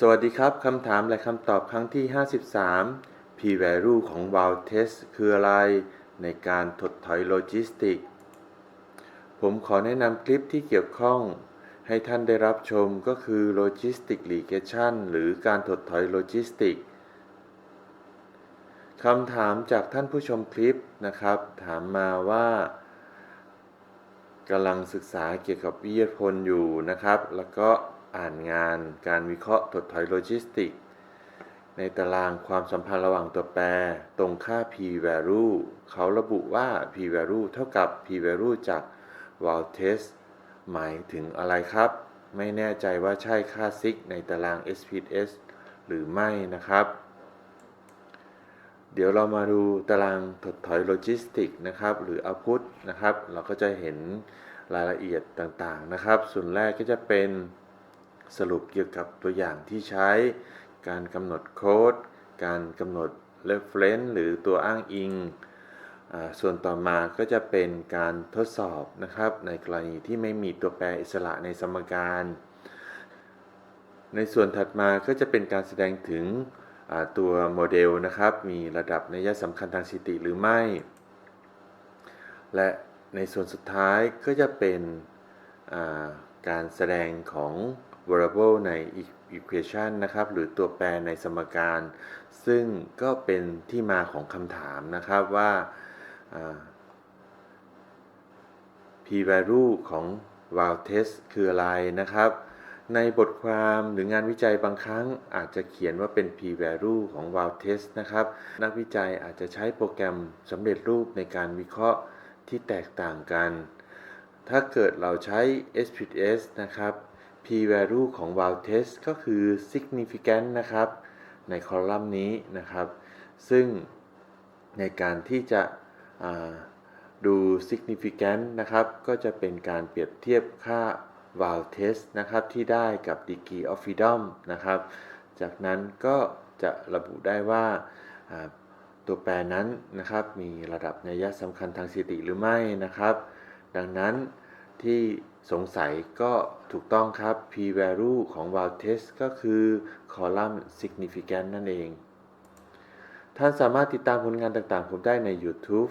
สวัสดีครับ คำถามและคำตอบครั้งที่ 53 P value ของ w o w test คืออะไร ในการถดถอยโลจิสติก ผมขอแนะนำคลิปที่เกี่ยวข้อง ให้ท่านได้รับชมก็คือ Logistic Regression หรือการถดถอยโลจิสติกคำถามจากท่านผู้ชมคลิปนะครับ ถามมาว่ากำลังศึกษาเกี่ยวกับวิทยาพลอยู่นะครับ แล้วก็ อ่านงาน การวิเคราะห์ถดถอยโลจิสติก ในตารางความสัมพันธ์ระหว่างตัวแปร ตรงค่า p value เขาระบุว่า p value เท่ากับ p value จาก w o w test หมายถึงอะไรครับ ไม่แน่ใจว่าใช่ค่าซิกในตาราง SPSS หรือไม่นะครับ เดี๋ยวเรามาดูตารางถดถอยโลจิสติกนะครับ หรือ output นะครับ เราก็จะเห็นรายละเอียดต่างๆนะครับ ส่วนแรกก็จะเป็น สรุปเกี่ยวกับตัวอย่างที่ใช้ การกำหนดโค้ด การกำหนด reference หรือตัวอ้างอิง ส่วนต่อมาก็จะเป็นการทดสอบนะครับ ในกรณีที่ไม่มีตัวแปรอิสระในสมการ ในส่วนถัดมาก็จะเป็นการแสดงถึงตัวโมเดลนะครับ มีระดับนัยสำคัญทางสถิติหรือไม่ และในส่วนสุดท้ายก็จะเป็นการแสดงของ variable ใน equation นะครับ หรือตัวแปรในสมการ ซึ่งก็เป็นที่มาของคำถามนะครับว่า p value ของ w o w test คืออะไรนะครับ ในบทความหรืองานวิจัยบางครั้งอาจจะเขียนว่าเป็น p value ของ w o w test นะครับ นักวิจัยอาจจะใช้โปรแกรมสำเร็จรูปในการวิเคราะห์ที่แตกต่างกัน ถ้าเกิดเราใช้ SPSS นะครับ p value ของ w o w test ก็คือ significant นะครับ ในคอลัมน์นี้นะครับ ซึ่งในการที่จะดู significant นะครับ ก็จะเป็นการเปรียบเทียบค่า w o w test นะครับ ที่ได้กับ degree of freedom นะครับ จากนั้นก็จะระบุได้ว่าตัวแปรนั้นนะครับ มีระดับนัยสำคัญทางสถิติหรือไม่นะครับ ดังนั้นที่ สงสัยก็ถูกต้องครับ p value ของ w o w test ก็คือคอลัมน์ significant นั่นเอง ท่านสามารถติดตามผลงานต่างๆ ผมได้ใน YouTube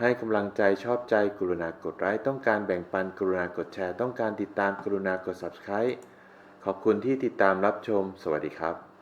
ให้กำลังใจชอบใจกรุณากดไลค์ต้องการแบ่งปันกรุณากดแชร์ ต้องการติดตามกรุณากด Subscribe ขอบคุณที่ติดตามรับชม สวัสดีครับ